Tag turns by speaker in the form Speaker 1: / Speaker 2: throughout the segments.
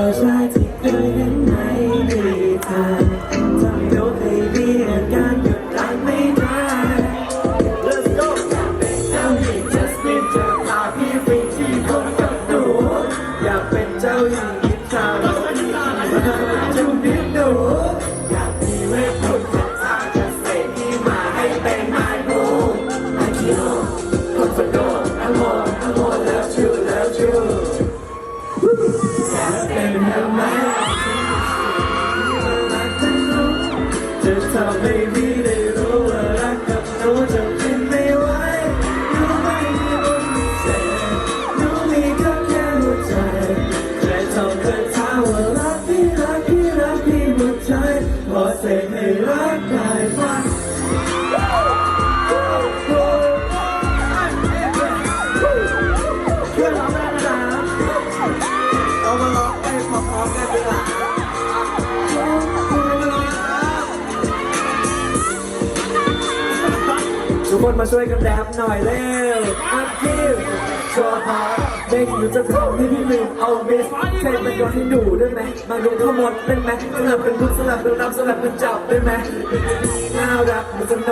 Speaker 1: อชายที่เคยเห็นในนิทานทำให้โลกให้มีอาการหยุดรักไม่ได้ Let's go อยากเป็นเจ้าหญิง Jasmine จะพาพี่ไปที่คนกับหนูอยากเป็นเจ้าหญิงนิทราเราที่มาจุ่มดินหนู เป็นเธอทำให้ ทุกคนมาช่วยกันแดบหน่อยเร็วอัพคิวชัวร์ฮาร์เด็กอยู่จะทำให้พี่ลืมเอาเบสใครเป็นโดนให้หนูได้ไหมมาดูทั้งหมดเป็นไหมสลับเป็นลุกสลับเป็นรับสลับเป็นจับได้ไหมน่ารักมันจะโน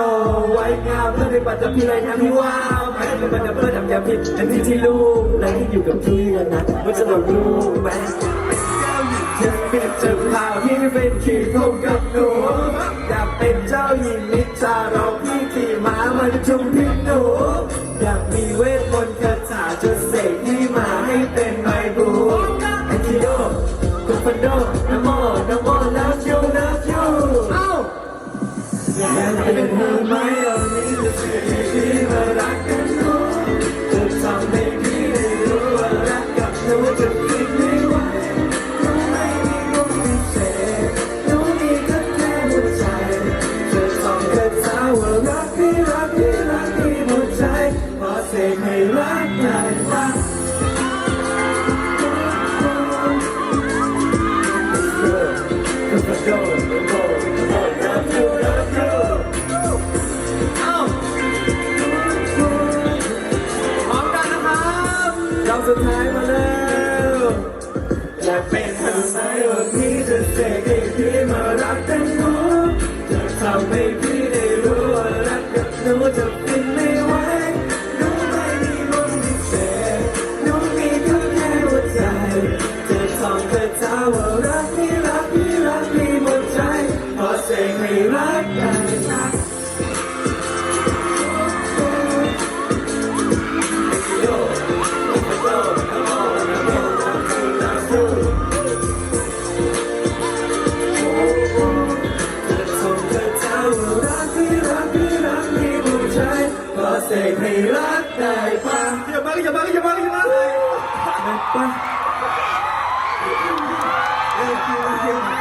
Speaker 1: ไว้งามเพื่อนในปัจจุบันไรนะพี่ว้าวแม่มันจะเพื่อทำยาผิดอันที่ที่ลูกและที่อยู่กับพี่กันนะมันจะโดนลูกไหมจะเป็นจะพาพี่เป็นขี่คงกับหนู จุงพิษหนู พอเสกให้รักได้อมกันนะครับรอบสุดท้ายมาแล้วอยากเป็นเธอไหมว่าพี่จะเสกให้พี่มารักกัน เสกให้รักได้รักโยโยโยโยโยโยส่งเธอเจ้ารักพี่รักพี่รักพี่บุญใจก็เสกให้รักได้ปะอย่ามาอย่ามาอย่ามาอย่ามาได้ปะเออคือคือ